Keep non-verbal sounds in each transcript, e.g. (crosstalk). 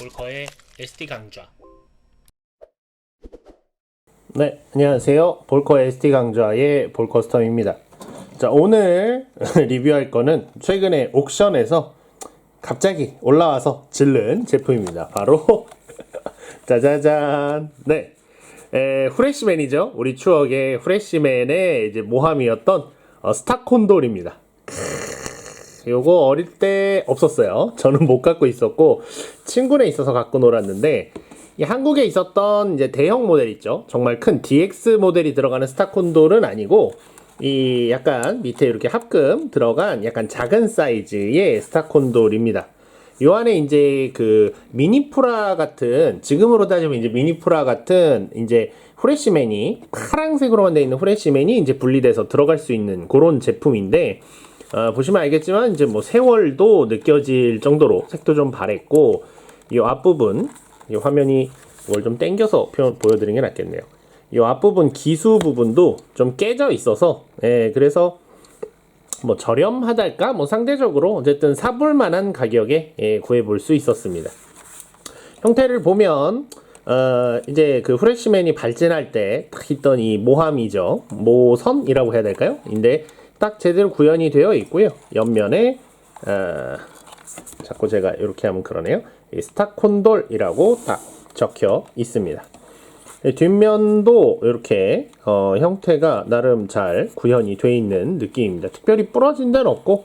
볼커의 SD 강좌. 네, 안녕하세요. 볼커 SD 강좌의 볼커스텀입니다. 자, 오늘 (laughs) 리뷰할 거는 최근에 옥션에서 갑자기 올라와서 질른 제품입니다. 바로 (laughs) 짜자잔. 네. 에, 후레쉬맨이죠. 우리 추억의 후레쉬맨의 이제 모함이었던 어, 스타콘돌입니다. 요거 어릴 때 없었어요. 저는 못 갖고 있었고 친구네 있어서 갖고 놀았는데 이 한국에 있었던 이제 대형 모델 있죠. 정말 큰 DX 모델이 들어가는 스타콘돌은 아니고 이 약간 밑에 이렇게 합금 들어간 약간 작은 사이즈의 스타콘돌입니다. 요 안에 이제 그 미니프라 같은 지금으로 따지면 이제 미니프라 같은 이제 후레쉬맨이 파랑색으로만 되어 있는 후레쉬맨이 이제 분리돼서 들어갈 수 있는 그런 제품인데 어, 보시면 알겠지만 이제 뭐 세월도 느껴질 정도로 색도 좀 바랬고 이 앞부분 이 화면이 뭘좀 당겨서 표, 보여드리는 게 낫겠네요. 이 앞부분 기수 부분도 좀 깨져 있어서 예, 그래서 뭐 저렴하달까 뭐 상대적으로 어쨌든 사볼 만한 가격에 예, 구해볼 수 있었습니다. 형태를 보면 어, 이제 그 후레쉬맨이 발진할 때 딱 있던 이 모함이죠. 모선이라고 해야 될까요? 근데 딱 제대로 구현이 되어 있고요. 옆면에 어, 자꾸 제가 이렇게 하면 그러네요. 이 스타콘돌이라고 딱 적혀 있습니다. 이 뒷면도 이렇게 어, 형태가 나름 잘 구현이 되어 있는 느낌입니다. 특별히 부러진 데는 없고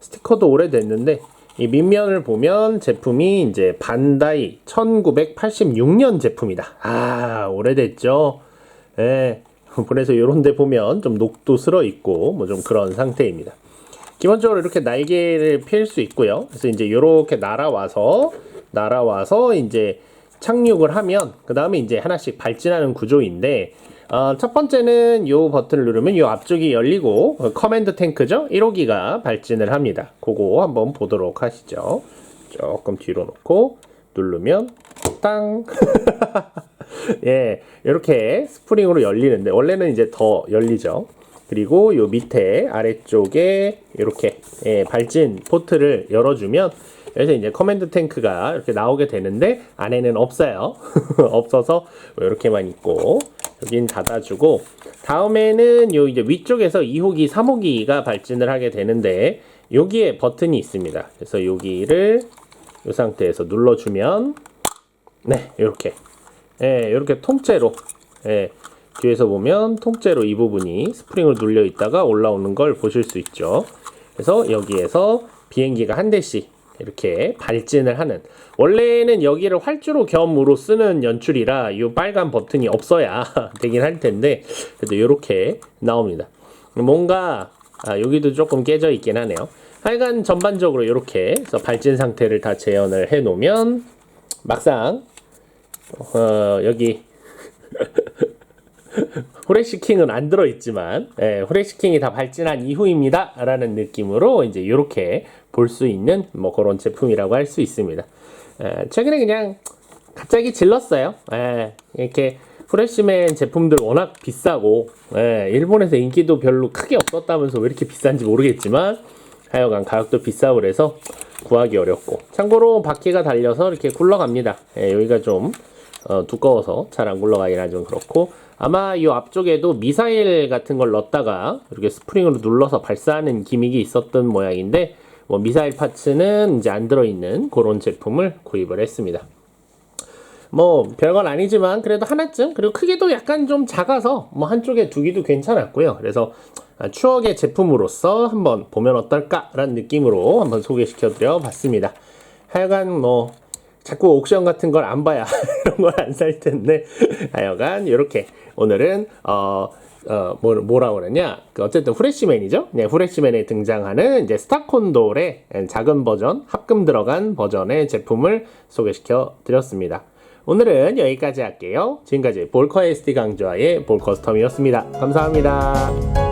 스티커도 오래됐는데 이 밑면을 보면 제품이 이제 반다이 1986년 제품이다. 아 오래됐죠. 예. (laughs) 그래서 이런 데 보면 좀 녹도 슬어 있고 뭐 좀 그런 상태입니다. 기본적으로 이렇게 날개를 펼 수 있고요. 그래서 이제 이렇게 날아와서 날아와서 이제 착륙을 하면 그 다음에 이제 하나씩 발진하는 구조인데 어, 첫 번째는 요 버튼을 누르면 요 앞쪽이 열리고 어, 커맨드 탱크죠 1호기가 발진을 합니다 그거 한번 보도록 하시죠 조금 뒤로 놓고 누르면 땅 (laughs) (laughs) 예, 이렇게 스프링으로 열리는데 원래는 이제 더 열리죠. 그리고 요 밑에 아래쪽에 이렇게 예, 발진 포트를 열어주면 여기서 이제 커맨드 탱크가 이렇게 나오게 되는데 안에는 없어요. (laughs) 없어서 이렇게만 있고 여긴 닫아주고 다음에는 요 이제 위쪽에서 2호기, 3호기가 발진을 하게 되는데 여기에 버튼이 있습니다. 그래서 여기를 이 상태에서 눌러주면 네 이렇게 예, 이렇게 통째로 예, 뒤에서 보면 통째로 이 부분이 스프링을 눌려 있다가 올라오는 걸 보실 수 있죠. 그래서 여기에서 비행기가 한 대씩 이렇게 발진을 하는 원래는 여기를 활주로 겸으로 쓰는 연출이라 이 빨간 버튼이 없어야 (laughs) 되긴 할 텐데 그래도 이렇게 나옵니다. 뭔가 아, 여기도 조금 깨져 있긴 하네요. 하여간 전반적으로 이렇게 발진 상태를 다 재현을 해 놓으면 막상 어, 여기. (laughs) 후레쉬킹은 안 들어있지만 예, 후레쉬킹이 다 발진한 이후입니다. 라는 느낌으로 이제 이렇게 볼 수 있는 뭐 그런 제품이라고 할 수 있습니다. 예, 최근에 그냥 갑자기 질렀어요. 예, 이렇게 후레쉬맨 제품들 워낙 비싸고 예, 일본에서 인기도 별로 크게 없었다면서 왜 이렇게 비싼지 모르겠지만 하여간 가격도 비싸고 그래서 구하기 어렵고. 참고로 바퀴가 달려서 이렇게 굴러갑니다. 예, 여기가 좀 어, 두꺼워서 잘 안 굴러가기는 좀 그렇고 아마 이 앞쪽에도 미사일 같은 걸 넣었다가 이렇게 스프링으로 눌러서 발사하는 기믹이 있었던 모양인데 뭐 미사일 파츠는 이제 안 들어있는 그런 제품을 구입을 했습니다. 뭐 별건 아니지만 그래도 하나쯤 그리고 크기도 약간 좀 작아서 뭐 한쪽에 두기도 괜찮았고요. 그래서 아, 추억의 제품으로서 한번 보면 어떨까라는 느낌으로 한번 소개시켜 드려 봤습니다. 하여간 뭐 자꾸 옥션 같은 걸 안 봐야 (laughs) 이런 걸 안 살 텐데 (laughs) 하여간 이렇게 오늘은 어, 어, 뭐, 뭐라고 그러냐. 그 어쨌든 후레쉬맨이죠. 네, 후레쉬맨에 등장하는 이제 스타콘돌의 작은 버전, 합금 들어간 버전의 제품을 소개시켜 드렸습니다. 오늘은 여기까지 할게요. 지금까지 볼커 SD 강좌의 볼커스텀이었습니다. 감사합니다.